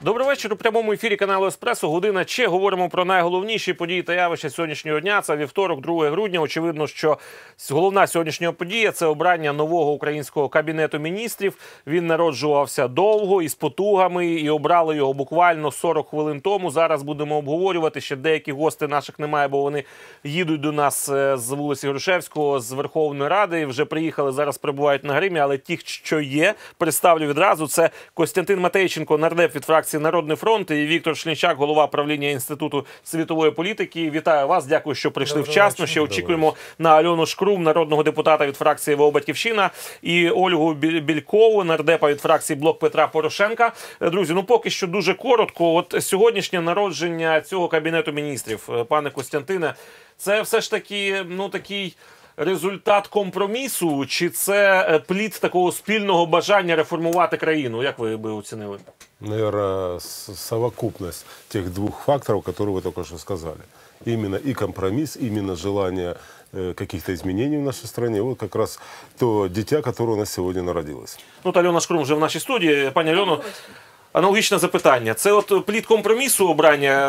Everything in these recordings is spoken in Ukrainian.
Добрий вечір. У прямому ефірі каналу Еспресо. Година Че. Говоримо про найголовніші події та явища сьогоднішнього дня. Це вівторок, 2 грудня. Очевидно, що головна сьогоднішня подія це обрання нового українського кабінету міністрів. Він народжувався довго і з потугами, і обрали його буквально 40 хвилин тому. Зараз будемо обговорювати. Ще деяких гостей наших немає, бо вони їдуть до нас е, з вулиці Грушевського з Верховної Ради. Вже приїхали зараз. Перебувають на гримі, але ті, що є, представлю відразу. Це Костянтин Матейченко, нардеп від фракції Народний фронт і Віктор Шлінчак, голова правління інституту світової політики. Вітаю вас. Дякую, що прийшли Доброго вчасно. Ще очікуємо на Альону Шкрум, народного депутата від фракції ВО Батьківщина, і Ольгу Біль- Бількову, нардепа від фракції Блок Петра Порошенка. Е, Друзі, ну поки що дуже коротко. От сьогоднішнє народження цього кабінету міністрів, е, пане Костянтине, це все ж таки ну такий Результат компромісу, чи це е, плід такого спільного бажання реформувати країну? Як ви би оцінили? наверное, с- совокупность тех двух факторов, которые вы только что сказали. Именно и компромисс, именно желание э, каких-то изменений в нашей стране. Вот как раз то дитя, которое у нас сегодня народилось. Ну, та Альона Шкрум вже в нашій студії. Пані Альоно, аналогічне запитання. Це от плід компромісу обрання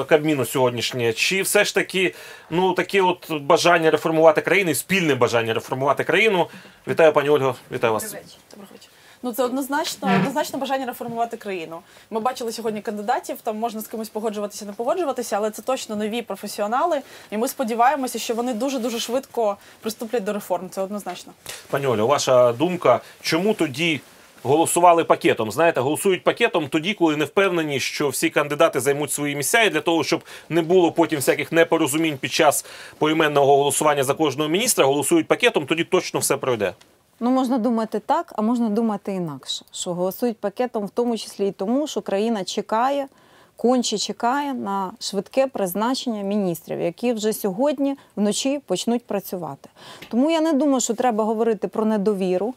е, Кабміну сьогоднішнє, чи все ж таки ну, таке от бажання реформувати країну, спільне бажання реформувати країну? Вітаю, пані Ольго, вітаю вас. Доброго вечора. Ну це однозначно, однозначно бажання реформувати країну. Ми бачили сьогодні кандидатів. Там можна з кимось погоджуватися, не погоджуватися, але це точно нові професіонали. І ми сподіваємося, що вони дуже дуже швидко приступлять до реформ. Це однозначно. Пані Олю, ваша думка, чому тоді голосували пакетом? Знаєте, голосують пакетом тоді, коли не впевнені, що всі кандидати займуть свої місця, і для того, щоб не було потім всяких непорозумінь під час поіменного голосування за кожного міністра, голосують пакетом, тоді точно все пройде. Ну, можна думати так, а можна думати інакше, що голосують пакетом, в тому числі і тому, що країна чекає, конче чекає на швидке призначення міністрів, які вже сьогодні вночі почнуть працювати. Тому я не думаю, що треба говорити про недовіру.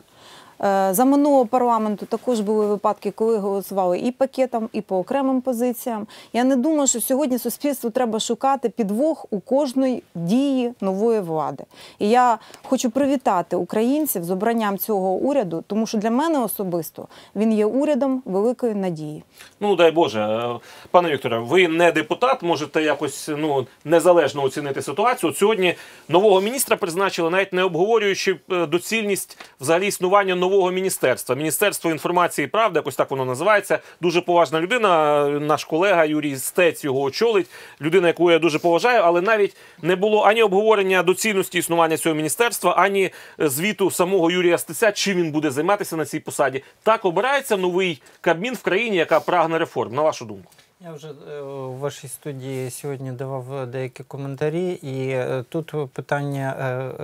Е, За минулого парламенту також були випадки, коли голосували і пакетом, і по окремим позиціям. Я не думаю, що сьогодні суспільству треба шукати підвох у кожної дії нової влади. І я хочу привітати українців з обранням цього уряду, тому що для мене особисто він є урядом великої надії. Ну, дай Боже, Е, пане Вікторе, ви не депутат, можете якось ну незалежно оцінити ситуацію. От сьогодні нового міністра призначили, навіть не обговорюючи е, доцільність взагалі існування нового міністерства. Міністерство інформації і правди, якось так воно називається. Дуже поважна людина. Наш колега Юрій Стець його очолить. Людина, яку я дуже поважаю, але навіть не було ані обговорення доцільності існування цього міністерства, ані звіту самого Юрія Стеця, чим він буде займатися на цій посаді. Так обирається новий кабмін в країні, яка прагне реформ. На вашу думку. Я вже е, у вашій студії сьогодні давав деякі коментарі, і е, тут питання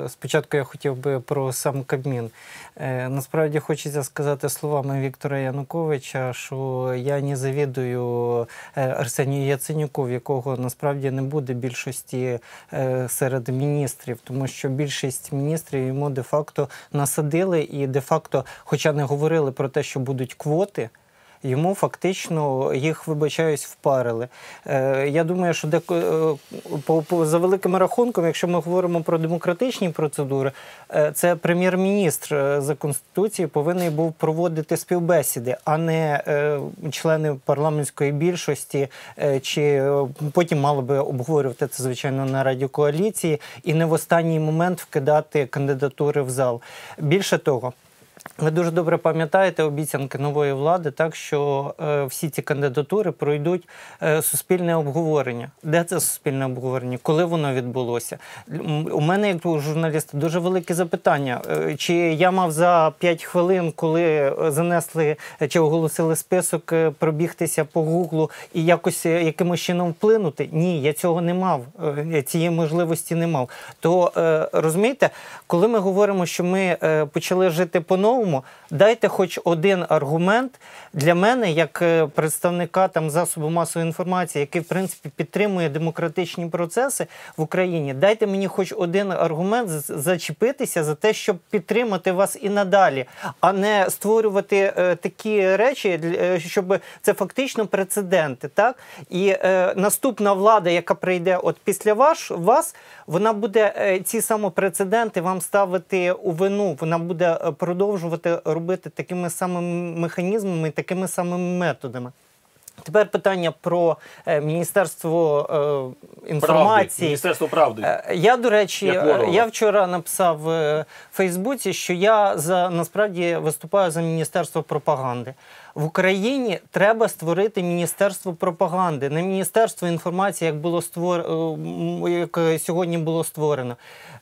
е, спочатку я хотів би про сам Кабмін. Е, Насправді хочеться сказати словами Віктора Януковича, що я не завідую е, Арсенію Яценюку, в якого насправді не буде більшості е, серед міністрів, тому що більшість міністрів йому де-факто насадили і де-факто, хоча не говорили про те, що будуть квоти. Йому фактично їх, вибачаюсь, впарили. Е, я думаю, що де, по, по, за великим рахунком, якщо ми говоримо про демократичні процедури, е, це прем'єр-міністр е, за конституцією повинен був проводити співбесіди, а не е, члени парламентської більшості, е, чи е, потім мали би обговорювати це, звичайно, на раді коаліції, і не в останній момент вкидати кандидатури в зал. Більше того. Ви дуже добре пам'ятаєте обіцянки нової влади, так що е, всі ці кандидатури пройдуть е, суспільне обговорення. Де це суспільне обговорення? Коли воно відбулося? У мене, як у журналіста, дуже велике запитання. Е, чи я мав за 5 хвилин, коли е, занесли е, чи оголосили список, е, пробігтися по гуглу і якось якимось чином вплинути? Ні, я цього не мав. Цієї можливості не мав. То розумієте, коли ми говоримо, що ми почали жити по-новому, дайте хоч один аргумент для мене, як е, представника там засобу масової інформації, який в принципі підтримує демократичні процеси в Україні. Дайте мені хоч один аргумент зачепитися за те, щоб підтримати вас і надалі, а не створювати е, такі речі, е, щоб це фактично прецеденти. Так і е, наступна влада, яка прийде от після ваш вас, вона буде е, ці самопрецеденти вам ставити у вину. Вона буде е, продовжувати робити такими самими механізмами, такими самими методами. Тепер питання про е, Міністерство е, Правди, інформації. Міністерство правди. Е, Я, до речі, е, я вчора написав в Фейсбуці, що я за насправді виступаю за міністерство пропаганди. В Україні треба створити міністерство пропаганди, не міністерство інформації, як було створ... е, як е, сьогодні було створено.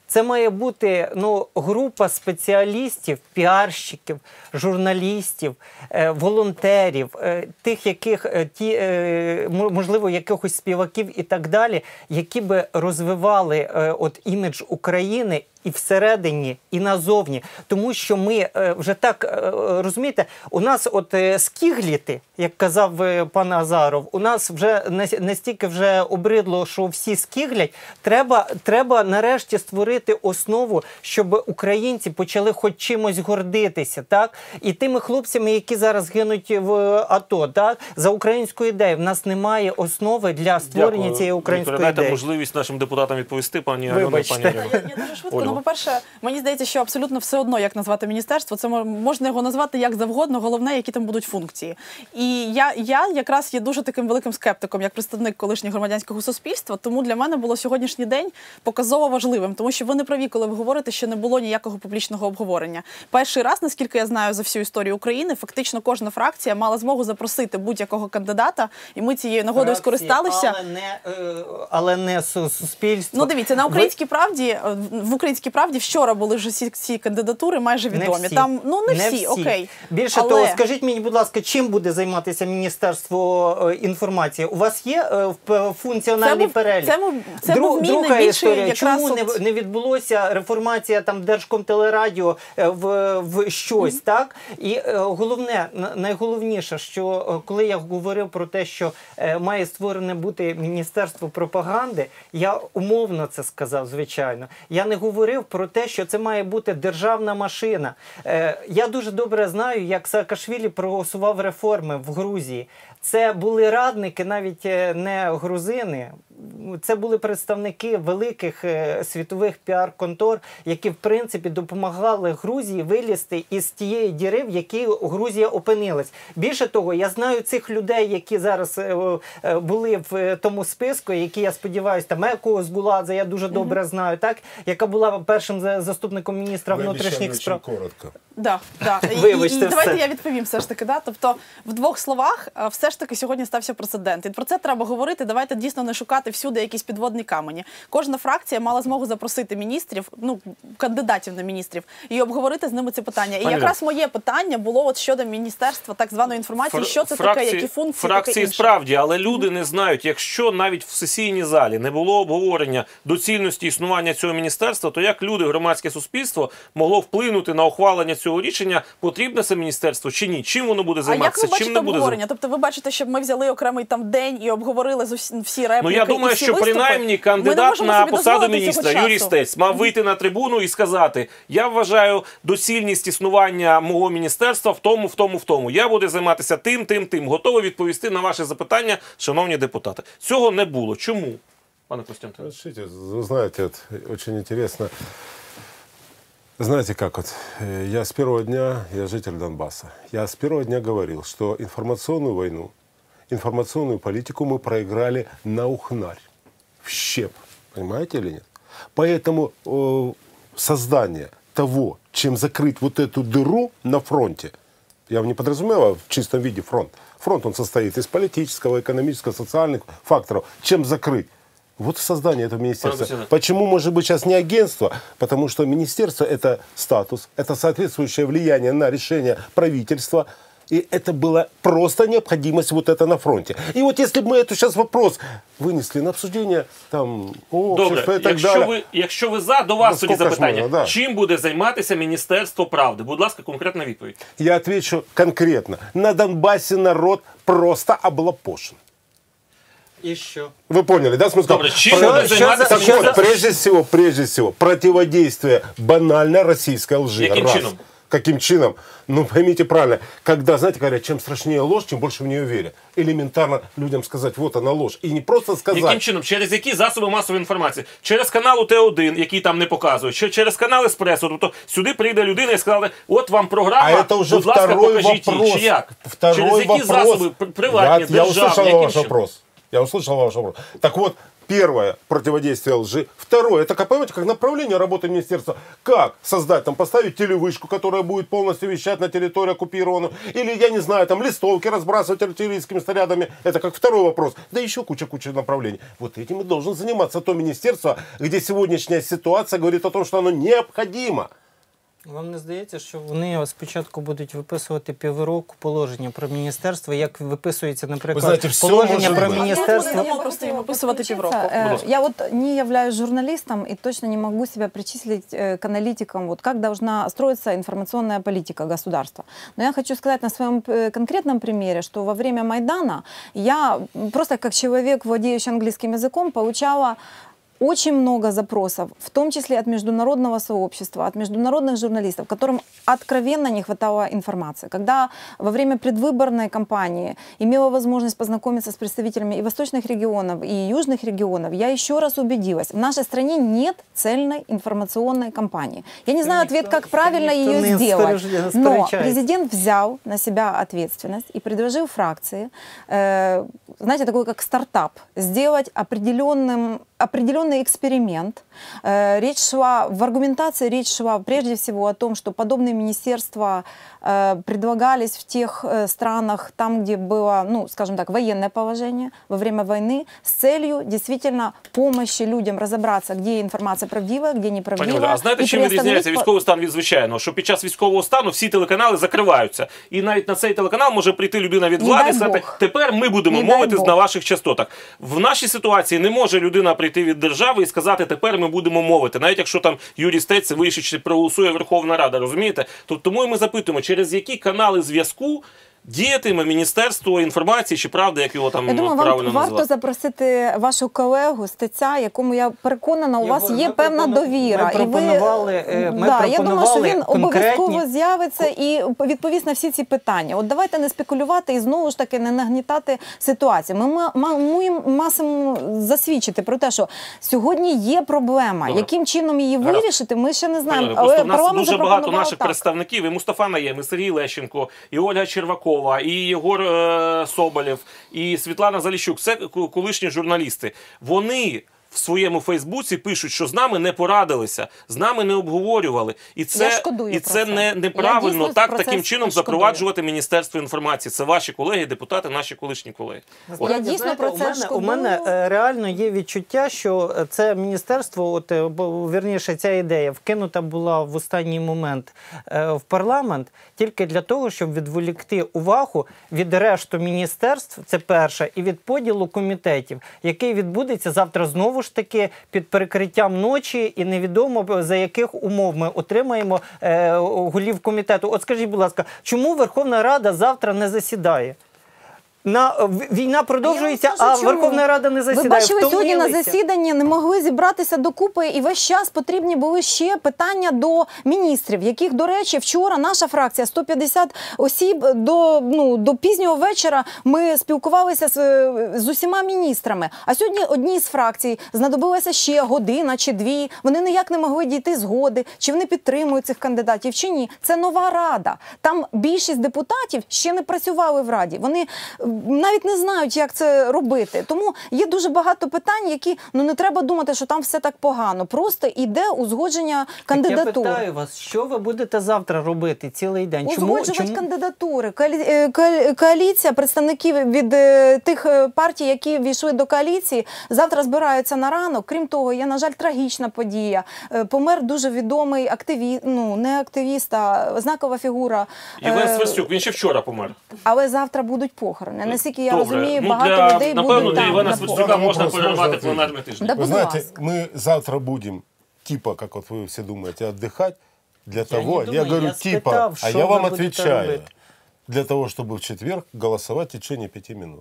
Це має бути ну, група спеціалістів, піарщиків, журналістів, е, волонтерів, тих, яких ті, можливо, якихось співаків і так далі, які би розвивали от імідж України. І всередині, і назовні, тому що ми е, вже так е, розумієте, у нас от е, скігліти, як казав пан Азаров, у нас вже нас- настільки вже обридло, що всі скіглять. Треба, треба нарешті створити основу, щоб українці почали хоч чимось гордитися, так і тими хлопцями, які зараз гинуть в АТО, так за українську ідею. В нас немає основи для створення Дякую. цієї української ідеї. можливість нашим депутатам відповісти, пані Альоні, пані. Я, я дуже швидко. Ну, по-перше, мені здається, що абсолютно все одно, як назвати міністерство. Це мо- можна його назвати як завгодно. Головне, які там будуть функції. І я, я якраз є дуже таким великим скептиком, як представник колишнього громадянського суспільства. Тому для мене було сьогоднішній день показово важливим, тому що ви не праві, коли ви говорите, що не було ніякого публічного обговорення. Перший раз, наскільки я знаю за всю історію України, фактично кожна фракція мала змогу запросити будь-якого кандидата, і ми цією нагодою скористалися. Але не, е, але не суспільство. Ну, дивіться, на Ви- українській правді е, в українській правді вчора були вже всі ці кандидатури майже Не відомі. всі. Там ну не, всі, окей. Більше Але- того, скажіть мені, будь ласка, чим буде займатися Міністерство е, інформації? У вас є е, функціональний Це перелік? це це Дру- був мій друга історія. Чому не, не відбулося реформація там Держкомтелерадіо е, в, в щось, так? І головне, найголовніше, що коли я говорив про те, що має створене бути Міністерство пропаганди, я умовно це сказав, звичайно. Я не говорив про те, що це має бути державна машина. Е, я дуже добре знаю, як Саакашвілі проголосував реформи в Грузії. Це були радники, навіть е, не грузини. Це були представники великих е, світових піар-контор, які в принципі допомагали Грузії вилізти із тієї діри, в якій Грузія опинилась. Більше того, я знаю цих людей, які зараз е, е, були в тому списку, які я сподіваюся, там Еко Гуладзе, я дуже добре знаю, так яка була першим заступником міністра Вы внутрішніх справ. коротко. Да, да. І, і, і давайте я відповім все ж таки. Да? Тобто, в двох словах, все ж таки сьогодні стався прецедент. І про це треба говорити. Давайте дійсно не шукати всюди якісь підводні камені. Кожна фракція мала змогу запросити міністрів, ну кандидатів на міністрів, і обговорити з ними це питання. І Пані якраз моє питання було от щодо міністерства так званої інформації, Фр- що це фракції- таке, які функції таке фракції інше. справді, але люди не знають, якщо навіть в сесійній залі не було обговорення доцільності існування цього міністерства, то як люди, громадське суспільство могло вплинути на ухвалення цього рішення, потрібне це міністерство чи ні? Чим воно буде А як займатися? ви чим бачите не буде обговорення? Тобто ви бачите, щоб ми взяли окремий там день і обговорили з усі- всі репліки Ну я і думаю, всі що виступи? принаймні Ми не кандидат можемо на собі посаду дозволити міністра цього Юрій часу. Стець мав вийти на трибуну і сказати: Я вважаю доцільність існування мого міністерства в тому, в тому, в тому. Я буду займатися тим, тим, тим. Готовий відповісти на ваше запитання, шановні депутати. Цього не було. Чому, пане Костянтине? Решите, вы знаете, это очень интересно. Знаете как вот, э, я с первого дня, я житель Донбасса, я с первого дня говорил, что информационную войну, информационную политику мы проиграли на ухнарь, в щеп, понимаете или нет? Поэтому э, создание того, чем закрыть вот эту дыру на фронте, я не подразумеваю в чистом виде фронт. Фронт он состоит из политического, экономического, социальных факторов. Чем закрыть? Вот создание этого министерства. Правда, Почему, может быть, сейчас не агентство? Потому что министерство – это статус, это соответствующее влияние на решение правительства. И это была просто необходимость вот это на фронте. И вот если бы мы этот сейчас вопрос вынесли на обсуждение, там, общества Добре, и так якщо далее. ви, якщо ви за, до вас Ну, тоді скільки ж запитання. можна, да. Чим буде займатися Міністерство правди? Будь ласка, конкретна відповідь. Я отвечу конкретно. На Донбассе народ просто облапошен. І що? Вы поняли, да, смысл? Добре, чим Про- буде займатися Так вот, Міністерство? прежде всего, прежде всего, противодействие банальной российской лжи. Яким Раз. чином? Каким чином? Ну, поймите правильно, когда, знаете, говорят, чем страшнее ложь, тем больше в нее верят. Элементарно людям сказать, вот она ложь. И не просто сказать. Яким чином? Через які засоби масової інформації? Через канал Т1, який там не показують, чи через канал Еспресо. Тобто сюди прийде людина і сказала, от вам програма, А это уже будь ласка, второй покажіть вопрос. її. Чи як? Второй через які вопрос. засоби пр- приватні, я, я державні, услышал яким ваш чином? вопрос. Я услышал ваш вопрос. Так вот, первое противодействие лжи. Второе, это, как понимаете, как направление работы министерства. Как создать, там, поставить телевышку, которая будет полностью вещать на территории оккупированную. Или, я не знаю, там, листовки разбрасывать артиллерийскими снарядами. Это как второй вопрос. Да еще куча-куча направлений. Вот этим и должен заниматься то министерство, где сегодняшняя ситуация говорит о том, что оно необходимо. Вам не здається, що вони спочатку будуть виписувати півроку положення про міністерство, як виписується, наприклад, знаєте, все положення може про бути. міністерство. Ми просто їм описувати півроку. Э, Я вот не являюсь журналистом и точно не могу себя причислить э, к аналитикам, вот как должна строиться информационная политика государства. Но я хочу сказать на своем э, конкретном примере, что во время Майдана я просто как человек, владеющий английским языком, получала очень много запросов, в том числе от международного сообщества, от международных журналистов, которым откровенно не хватало информации. Когда во время предвыборной кампании имела возможность познакомиться с представителями и восточных регионов, и южных регионов, я еще раз убедилась, в нашей стране нет цельной информационной кампании. Я не знаю ответ, как правильно никто ее сделать, но президент взял на себя ответственность и предложил фракции, э, знаете, такой как стартап, сделать определенным, определенный эксперимент. Э, речь шла, в аргументации речь шла прежде всего о том, что подобные министерства э, предлагались в тех э, странах, там, где было, ну, скажем так, военное положение во время войны, с целью действительно помощи людям разобраться, где информация правдивая, где Пані неправдивая. Оля, а знаєте, и чим приостановить відрізняється по- військовий стан від звичайного? Що під час військового стану всі телеканали закриваються. І навіть на цей телеканал може прийти людина від Не влади і дай сказати, Бог. тепер ми будемо Не дай мовити Бог. на ваших частотах. В нашій ситуації не може людина прийти від держави і сказати, тепер ми будемо мовити. Навіть якщо там Юрій Стець вирішить, чи проголосує Верховна Рада, розумієте? Тобто тому і ми запитуємо, через які канали зв'язку діятиме Міністерство інформації чи правди, як його там Я думаю, правильно вам варто називати. запросити вашу колегу стеця, якому я переконана, у Я вас є певна довіра. ми пропонували, е, ми да, я думаю, що пропонували він конкретні- обов'язково з'явиться і відповість на всі ці питання. От давайте не спекулювати і знову ж таки не нагнітати ситуацію. Ми маємо масимо засвідчити про те, що сьогодні є проблема. Добре. Яким чином її Гаразд. вирішити, ми ще не знаємо. Оля, в нас дуже багато наших так. представників, і Мустафа Наєм, і Сергій Лещенко, і Ольга Червакова, і Єгор е, Соболєв, і Світлана Заліщук. Це колишні журналісти. Вони. В своєму Фейсбуці пишуть, що з нами не порадилися, з нами не обговорювали, і це і це це. не неправильно так таким чином шкодую. запроваджувати міністерство інформації. Це ваші колеги, депутати, наші колишні колеги. От. Я дійсно про у це мене, у мене шкодую. е, реально є відчуття, що е, це міністерство, от е, бо, вірніше, ця ідея вкинута була в останній момент е, в парламент тільки для того, щоб відволікти увагу від решту міністерств. Це перше, і від поділу комітетів, який відбудеться завтра знову ж таки під перекриттям ночі, і невідомо за яких умов ми отримаємо е, голів комітету. От скажіть, будь ласка, чому Верховна Рада завтра не засідає? На війна продовжується, скажу, а. Верховна Рада не засідає. Ви бачили сьогодні на засіданні, не могли зібратися докупи, і весь час потрібні були ще питання до міністрів, яких, до речі, вчора наша фракція 150 осіб до ну до пізнього вечора. Ми спілкувалися з, з усіма міністрами. А сьогодні одній з фракцій знадобилася ще година чи дві. Вони ніяк не могли дійти згоди, чи вони підтримують цих кандидатів, чи ні. Це нова рада. Там більшість депутатів ще не працювали в раді. Вони навіть не знають, як це робити. Тому є дуже багато питань, які ну не треба думати, що там все так погано. Просто іде узгодження Так. Я питаю вас, що ви будете завтра робити цілий день? Узгоджувати кандидатури. Коалі- е, коалі- Коаліція, представників від е, тих е, партій, які війшли до коаліції, завтра збираються на ранок. Крім того, є, на жаль, трагічна подія. Помер дуже відомий активіст, ну не активіст, а знакова фігура. Євген Е, Сверстюк, він ще вчора помер. Але завтра будуть похорони. Наскільки я Добре. розумію, ну, багато для, людей напевно, будуть для там. Івана на Сверстюка похоронах. можна Вопрос перервати можна пленарний тиждень. Да, Вы будь знаете, ласка. мы завтра будем, типа, как вот вы все думаете, отдыхать. Для не того, я, думаю, говорю, я типа, спитав, а що я ви вам будете отвечаю. робити. Для того, чтобы в четверг голосовать в течение пяти минут.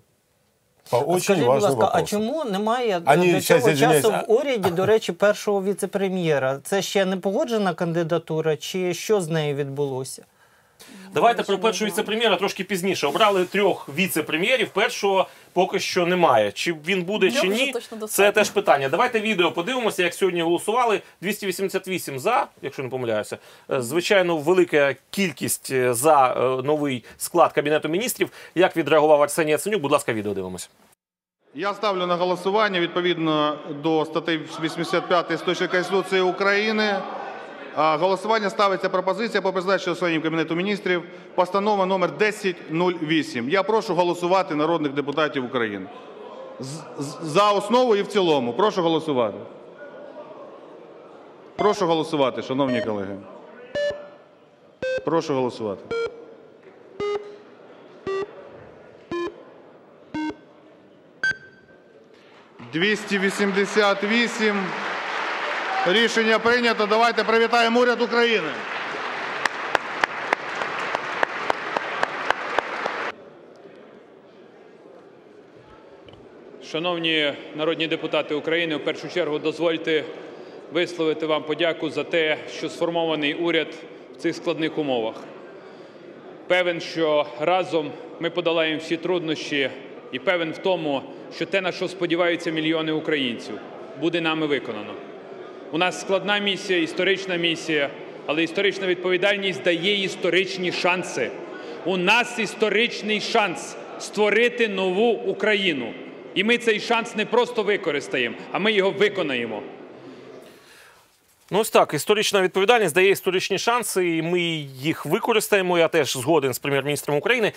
По очень Скажіть, будь важным ласка, а вопросам. чому немає Ані, до щас, цього извиняюсь, часу а- в уряді, до речі, першого віце-прем'єра? Це ще не погоджена кандидатура, чи що з нею відбулося? Давайте про першого віце-прем'єра трошки пізніше. Обрали трьох віце-прем'єрів. Першого поки що немає. Чи він буде, чи вже ні? точно Це достатньо. теж питання. Давайте відео подивимося, як сьогодні голосували. 288 за, якщо не помиляюся. Е, Звичайно, велика кількість е, за е, новий склад кабінету міністрів. Як відреагував Арсеній Яценюк? Будь ласка, відео дивимося. Я ставлю на голосування відповідно до статей 85 100 Конституції України. Голосування ставиться пропозиція по призначенню членів Кабінету міністрів. Постанова номер 1008. Я прошу голосувати народних депутатів України. За основу і в цілому. Прошу голосувати. Прошу голосувати, шановні колеги. Прошу голосувати. «288». Рішення прийнято. Давайте привітаємо уряд України. Шановні народні депутати України, в першу чергу дозвольте висловити вам подяку за те, що сформований уряд в цих складних умовах. Певен, що разом ми подолаємо всі труднощі, і певен в тому, що те, на що сподіваються мільйони українців, буде нами виконано. У нас складна місія, історична місія, але історична відповідальність дає історичні шанси. У нас історичний шанс створити нову Україну. І ми цей шанс не просто використаємо, а ми його виконаємо. Ну, ось так, історична відповідальність дає історичні шанси, і ми їх використаємо. Я теж згоден з прем'єр-міністром України.